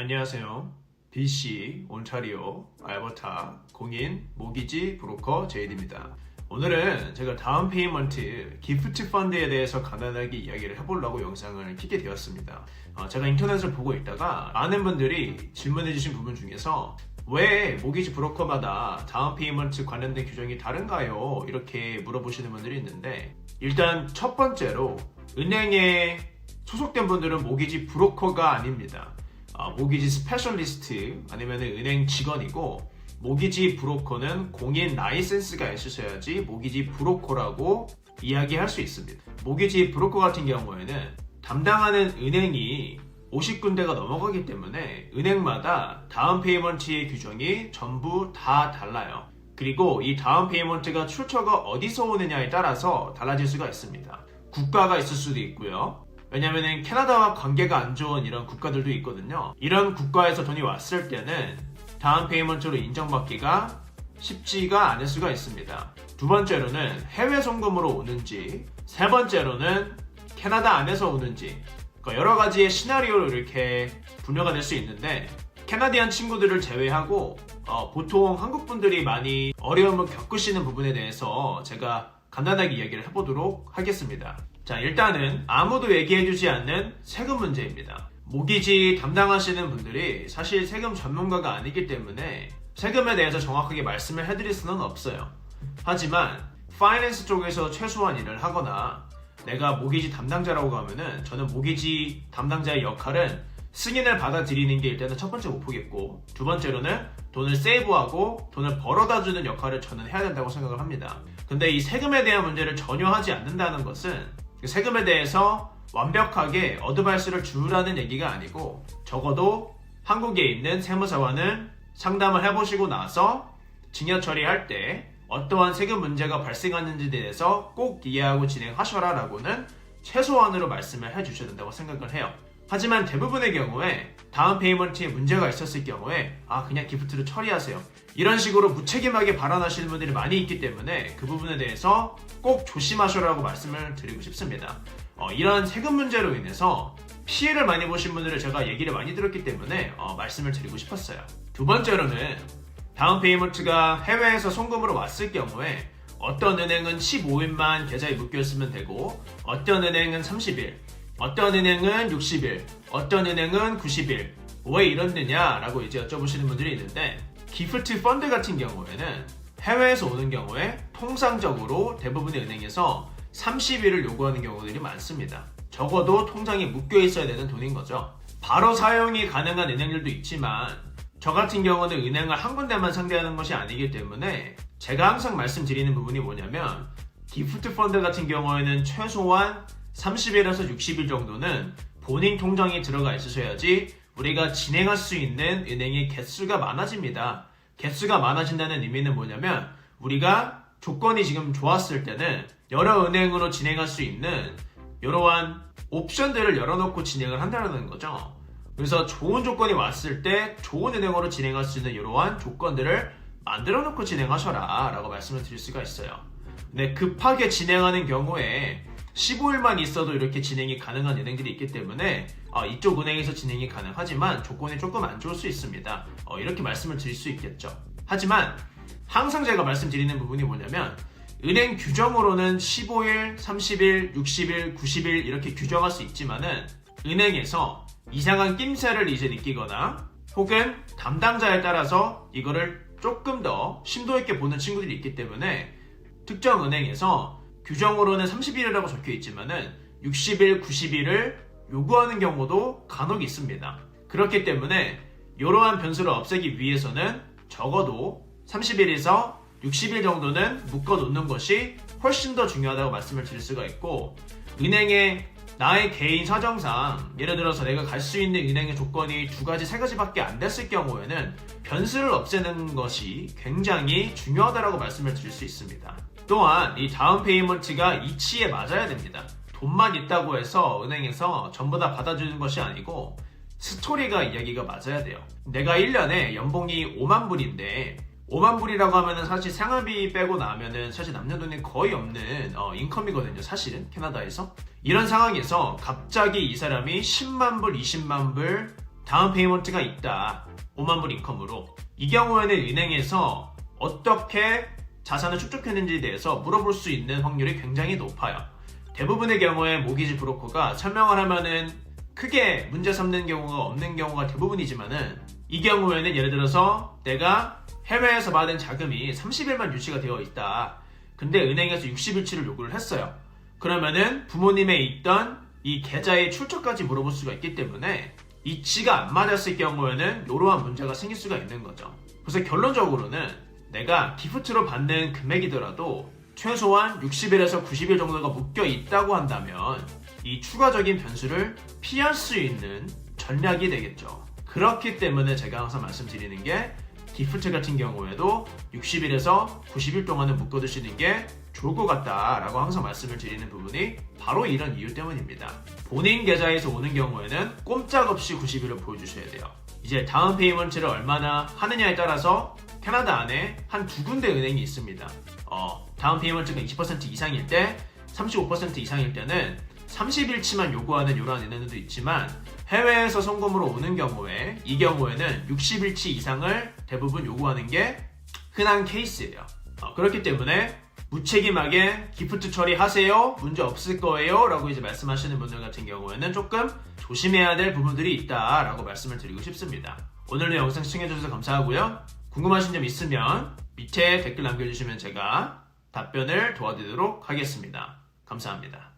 안녕하세요. BC, 온타리오, 알버타, 공인, 모기지, 브로커 제이드입니다. 오늘은 제가 다운 페이먼트, 기프트 펀드에 대해서 간단하게 이야기를 해보려고 영상을 켜게 되었습니다. 어, 제가 인터넷을 보고 있다가 많은 분들이 질문해주신 부분 중에서 왜 모기지 브로커마다 다운 페이먼트 관련된 규정이 다른가요? 이렇게 물어보시는 분들이 있는데 일단 첫 번째로 은행에 소속된 분들은 모기지 브로커가 아닙니다. 아, 모기지 스페셜리스트 아니면 은행 직원이고 모기지 브로커는 공인 라이센스가 있으셔야지 모기지 브로커라고 이야기할 수 있습니다. 모기지 브로커 같은 경우에는 담당하는 은행이 50군데가 넘어가기 때문에 은행마다 다운 페이먼트의 규정이 전부 다 달라요. 그리고 이 다운 페이먼트가 출처가 어디서 오느냐에 따라서 달라질 수가 있습니다. 국가가 있을 수도 있고요. 왜냐면은 캐나다와 관계가 안 좋은 이런 국가들도 있거든요. 이런 국가에서 돈이 왔을 때는 다운 페이먼트로 인정받기가 쉽지가 않을 수가 있습니다. 두 번째로는 해외 송금으로 오는지, 세 번째로는 캐나다 안에서 오는지, 그러니까 여러 가지의 시나리오로 이렇게 분류가 될 수 있는데, 캐나디안 친구들을 제외하고 어, 보통 한국 분들이 많이 어려움을 겪으시는 부분에 대해서 제가 간단하게 이야기를 해보도록 하겠습니다. 자, 일단은 아무도 얘기해주지 않는 세금 문제입니다. 모기지 담당하시는 분들이 사실 세금 전문가가 아니기 때문에 세금에 대해서 정확하게 말씀을 해드릴 수는 없어요. 하지만 파이낸스 쪽에서 최소한 일을 하거나 내가 모기지 담당자라고 하면은 저는 모기지 담당자의 역할은 승인을 받아들이는 게 일단은 첫 번째 목표겠고 두 번째로는 돈을 세이브하고 돈을 벌어다 주는 역할을 저는 해야 된다고 생각을 합니다. 근데 이 세금에 대한 문제를 전혀 하지 않는다는 것은 세금에 대해서 완벽하게 어드바이스를 주라는 얘기가 아니고 적어도 한국에 있는 세무사와는 상담을 해보시고 나서 증여 처리할 때 어떠한 세금 문제가 발생하는지에 대해서 꼭 이해하고 진행하셔라 라고는 최소한으로 말씀을 해주셔야 된다고 생각을 해요. 하지만 대부분의 경우에 다음 페이먼트에 문제가 있었을 경우에 아 그냥 기프트를 처리하세요. 이런 식으로 무책임하게 발언하시는 분들이 많이 있기 때문에 그 부분에 대해서 꼭 조심하셔라고 말씀을 드리고 싶습니다. 어, 이런 세금 문제로 인해서 피해를 많이 보신 분들을 제가 얘기를 많이 들었기 때문에 어, 말씀을 드리고 싶었어요. 두 번째로는 다운 페이먼트가 해외에서 송금으로 왔을 경우에 어떤 은행은 15일만 계좌에 묶여 있으면 되고 어떤 은행은 30일, 어떤 은행은 60일, 어떤 은행은 90일. 왜 이러느냐라고 이제 여쭤보시는 분들이 있는데 기프트 펀드 같은 경우에는 해외에서 오는 경우에 통상적으로 대부분의 은행에서 30일을 요구하는 경우들이 많습니다. 적어도 통장에 묶여 있어야 되는 돈인 거죠. 바로 사용이 가능한 은행들도 있지만 저 같은 경우는 은행을 한 군데만 상대하는 것이 아니기 때문에 제가 항상 말씀드리는 부분이 뭐냐면 기프트 펀드 같은 경우에는 최소한 30일에서 60일 정도는 본인 통장에 들어가 있으셔야지 우리가 진행할 수 있는 은행의 개수가 많아집니다. 개수가 많아진다는 의미는 뭐냐면 우리가 조건이 지금 좋았을 때는 여러 은행으로 진행할 수 있는 이러한 옵션들을 열어놓고 진행을 한다는 거죠. 그래서 좋은 조건이 왔을 때 좋은 은행으로 진행할 수 있는 이러한 조건들을 만들어 놓고 진행하셔라 라고 말씀을 드릴 수가 있어요. 근데 급하게 진행하는 경우에 15일만 있어도 이렇게 진행이 가능한 은행들이 있기 때문에 어, 이쪽 은행에서 진행이 가능하지만 조건이 조금 안 좋을 수 있습니다. 어, 이렇게 말씀을 드릴 수 있겠죠. 하지만 항상 제가 말씀드리는 부분이 뭐냐면 은행 규정으로는 15일, 30일, 60일, 90일 이렇게 규정할 수 있지만은 은행에서 이상한 낌새를 이제 느끼거나 혹은 담당자에 따라서 이거를 조금 더 심도 있게 보는 친구들이 있기 때문에 특정 은행에서 규정으로는 30일이라고 적혀 있지만은 60일, 90일을 요구하는 경우도 간혹 있습니다. 그렇기 때문에 이러한 변수를 없애기 위해서는 적어도 30일에서 60일 정도는 묶어 놓는 것이 훨씬 더 중요하다고 말씀을 드릴 수가 있고 은행에 나의 개인 사정상 예를 들어서 내가 갈 수 있는 은행의 조건이 두 가지 세 가지밖에 안 됐을 경우에는 변수를 없애는 것이 굉장히 중요하다고 말씀을 드릴 수 있습니다. 또한 이 다운 페이먼트가 이치에 맞아야 됩니다. 돈만 있다고 해서 은행에서 전부 다 받아주는 것이 아니고 스토리가 이야기가 맞아야 돼요. 내가 1년에 연봉이 5만 불인데 5만 불이라고 하면은 사실 생활비 빼고 나면은 사실 남녀돈이 거의 없는 어, 인컴이거든요. 사실은 캐나다에서 이런 상황에서 갑자기 이 사람이 10만 불, 20만 불 다운 페이먼트가 있다. 5만 불 인컴으로. 이 경우에는 은행에서 어떻게 자산을 축적했는지에 대해서 물어볼 수 있는 확률이 굉장히 높아요. 대부분의 경우에 모기지 브로커가 설명을 하면은 크게 문제 삼는 경우가 없는 경우가 대부분이지만은 이 경우에는 예를 들어서 내가 해외에서 받은 자금이 30일만 유치가 되어 있다. 근데 은행에서 60일치를 요구를 했어요. 그러면은 부모님의 있던 이 계좌의 출처까지 물어볼 수가 있기 때문에 이치가 안 맞았을 경우에는 이러한 문제가 생길 수가 있는 거죠. 그래서 결론적으로는 내가 기프트로 받는 금액이더라도 최소한 60일에서 90일 정도가 묶여 있다고 한다면 이 추가적인 변수를 피할 수 있는 전략이 되겠죠. 그렇기 때문에 제가 항상 말씀드리는 게 기프트 같은 경우에도 60일에서 90일 동안은 묶어두시는 게 좋을 것 같다라고 항상 말씀을 드리는 부분이 바로 이런 이유 때문입니다. 본인 계좌에서 오는 경우에는 꼼짝없이 90일을 보여주셔야 돼요. 이제 다운 페이먼트를 얼마나 하느냐에 따라서 캐나다 안에 한 두 군데 은행이 있습니다. 어, 다운 페이먼트가 20% 이상일 때, 35% 이상일 때는 30일치만 요구하는 이러한 은행도 있지만 해외에서 송금으로 오는 경우에 이 경우에는 60일치 이상을 대부분 요구하는 게 흔한 케이스예요. 어, 그렇기 때문에 무책임하게 기프트 처리하세요. 문제 없을 거예요. 라고 이제 말씀하시는 분들 같은 경우에는 조금 조심해야 될 부분들이 있다라고 말씀을 드리고 싶습니다. 오늘도 영상 시청해주셔서 감사하고요. 궁금하신 점 있으면 밑에 댓글 남겨주시면 제가 답변을 도와드리도록 하겠습니다. 감사합니다.